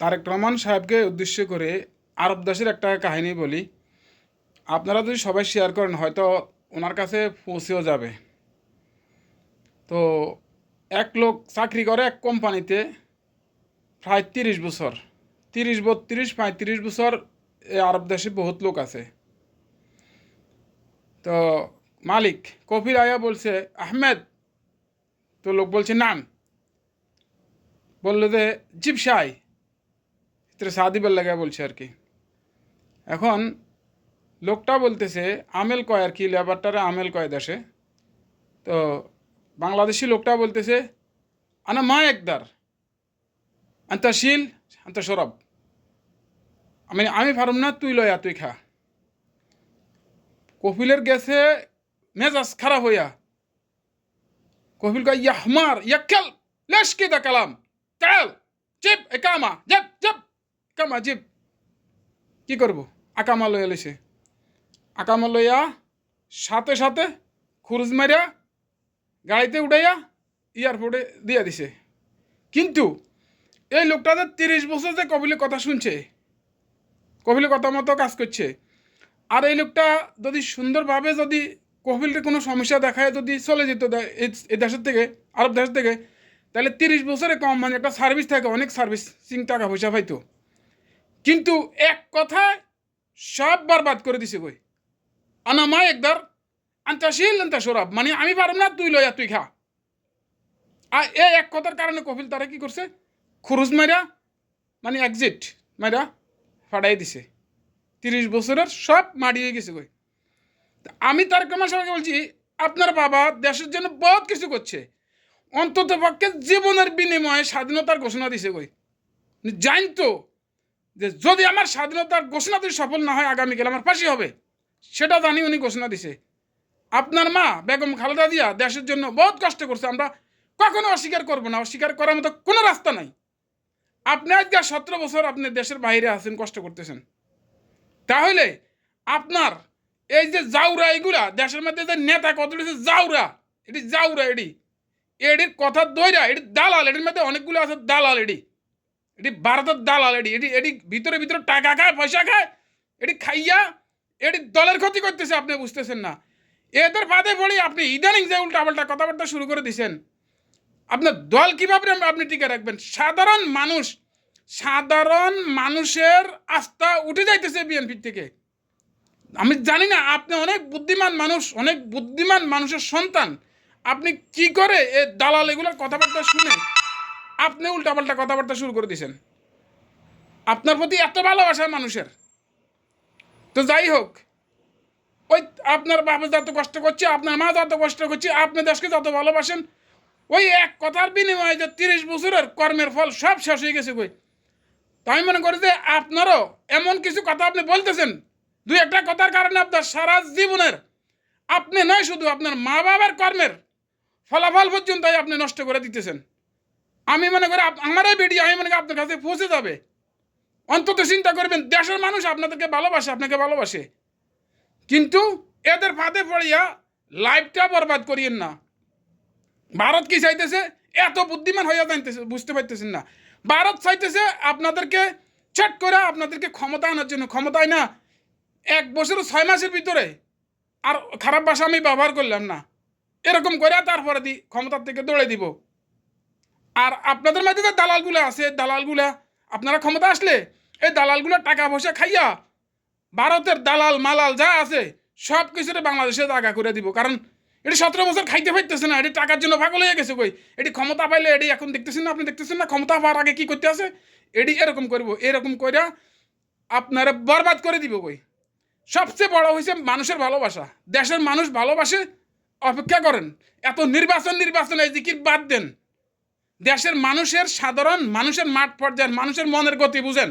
তারেক রহমান সাহেবকে উদ্দেশ্য করে আরব দেশের একটা কাহিনী বলি। আপনারা যদি সবাই শেয়ার করেন, হয়তো ওনার কাছে পৌঁছেও যাবে। তো এক লোক চাকরি করে এক কোম্পানিতে প্রায় তিরিশ বছর। তিরিশ, বত্রিশ, পঁয়ত্রিশ বছর আরব দেশে বহুত লোক আছে। তো মালিক কফির আয়া বলছে, আহমেদ। তো লোক বলছে, নাম। বলল যে জিপ ইতরে সাদি বলছে আর কি এখন লোকটা বলতেছে আমেল কয় আর কি লেবারটারে আমেল কয় দেশে তো বাংলাদেশি লোকটা বলতেছে আনা মা একদার আন্ত শিল আন্ত সরব আমি আমি পারম না তুই লয়া তুই খা কপিলের গেছে মেজাজ খারাপ হইয়া কপিল কয় ইয়া হমার ইয়া লেশ কে দা কালাম চাল জিপ একামা জেপ কামা জিপ কি করব? আকামা লইয়া লইছে আকামা লইয়া সাথে সাথে খুরুজ মারিয়া গাড়িতে উঠাইয়া এয়ারপোর্টে দিয়া দিছে। কিন্তু এই লোকটা যে তিরিশ বছর যে কপিলের কথা শুনছে, কপিলের কথা মতো কাজ করছে, আর এই লোকটা যদি সুন্দরভাবে যদি কপিলকে কোনো সমস্যা দেখায়, যদি চলে যেত এই- দেশের থেকে, আরব দেশের থেকে, তাহলে তিরিশ বছরে কম মানে একটা সার্ভিস থাকে, অনেক সার্ভিস সার্ভিসিং টাকা পয়সা পাইতো। কিন্তু এক কথায় সব বরবাদ করে দিছে কই? আনা মা একদার আন্তাশীল আন্তা সরাব মানে আমি পারব না, তুই লইয়া তুই খা। আর এই এক কথার কারণে কপিল তারা কি করছে? খুরুজ মাইরা মানে এক্সিট মাইরা ফাটাই দিছে। তিরিশ বছরের সব মাড়িয়ে গেছে কই? আমি তার কামার সবাইকে বলছি, আপনার বাবা দেশের জন্য বহুত কিছু করছে। অন্তত পক্ষে জীবনের বিনিময়ে স্বাধীনতার ঘোষণা দিছে কই? জানতো যে যদি আমার স্বাধীনতার ঘোষণা যদি সফল না হয় আগামীকাল, আমার ফাঁসি হবে। সেটা জানি উনি ঘোষণা দিছে। আপনার মা বেগম খালেদা দিয়া দেশের জন্য বহুত কষ্ট করছে। আমরা কখনো অস্বীকার করব না। অস্বীকার করার মতো কোনো রাস্তা নাই। আপনি আজকে সতেরো বছর আপনি দেশের বাইরে আছেন, কষ্ট করতেছেন। তাহলে আপনার এই যে জাউরা এগুলা, দেশের মধ্যে যে নেতা কত জাউরা, এটি জাউরা এটি এটির কথা দইরা এটি দালাল এটির মধ্যে অনেকগুলো আছে দালাল এটি এটি ভারতের দালাল, এটি এটি এটি ভিতরে ভিতরে টাকা খায়, পয়সা খায়, এটি খাইয়া এটি দলের ক্ষতি করতেছে, আপনি বুঝতেছেন না। এদের বাদে বলি আপনি ইদানিং যে উল্টাপাল্টা কথাবার্তা শুরু করে দিছেন, আপনার দল কীভাবে আপনি টিকে রাখবেন? সাধারণ মানুষ, সাধারণ মানুষের আস্থা উঠে যাইতেছে বিএনপির থেকে। আমি জানি না, আপনি অনেক বুদ্ধিমান মানুষ, অনেক বুদ্ধিমান মানুষের সন্তান। আপনি কি করে এ দালাল এগুলোর কথাবার্তা শুনে আপনি উল্টাপাল্টা কথাবার্তা শুরু করে দিয়েছেন আপনার প্রতি এত ভালোবাসা মানুষের। তো যাই হোক, ওই আপনার বাবা যত কষ্ট করছে, আপনার মা যত কষ্ট করছে, আপনি দেশকে যত ভালোবাসেন, ওই এক কথার বিনিময়ে যে তিরিশ বছরের কর্মের ফল সব শেষ হয়ে গেছে কই? তো আমি মনে করি যে আপনারও এমন কিছু কথা আপনি বলতেছেন দুই একটা কথার কারণে আপনার সারা জীবনের, আপনি নয় শুধু আপনার মা বাবার কর্মের ফলাফল পর্যন্ত আপনি নষ্ট করে দিতেছেন। আমি মনে করি আমার এই আমি মনে করি আপনার কাছে পৌঁছে যাবে। অন্তত চিন্তা করবেন, দেশের মানুষ আপনাদেরকে ভালোবাসে, আপনাকে ভালোবাসে। কিন্তু এদের ফাঁদে পড়িয়া লাইফটা বরবাদ করিয়েন না। ভারত কি চাইতেছে? এত বুদ্ধিমান হইয়া জানতেছে, বুঝতে পারতেছেন না। ভারত চাইতেছে আপনাদেরকে চট করে আপনাদেরকে ক্ষমতা আনার জন্য। ক্ষমতায় না, এক বছর ছয় মাসের ভিতরে। আর খারাপ ভাষা আমি ব্যবহার করলাম না। এরকম করে তারপরে দি ক্ষমতার থেকে দৌড়ে দিব। আর আপনাদের মাঝে যে দালালগুলো আছে, দালালগুলা, আপনারা ক্ষমতা আসলে এই দালালগুলো টাকা পয়সা খাইয়া ভারতের দালাল, মালাল যা আছে, সব কিছুতে বাংলাদেশে জায়গা করে দিব। কারণ এটি সতেরো বছর খাইতে পারতেছে না, এটি টাকার জন্য পাগল হয়ে গেছে কই? এটি ক্ষমতা পাইলে এটি এখন দেখতেছেন না, আপনি দেখতেছেন না, ক্ষমতা পাওয়ার আগে কি করতে আছে? এটি এরকম করব, এরকম কইরা আপনারা বরবাদ করে দিব কই? সবচেয়ে বড় হয়েছে মানুষের ভালোবাসা। দেশের মানুষ ভালোবাসে, অপেক্ষা করেন। এত নির্বাচন নির্বাচন এই দিকির বাদ দেন। দেশের মানুষের সাধারণ মানুষের মাঠ পর্যায়ের মানুষের মনের গতি বুঝেন?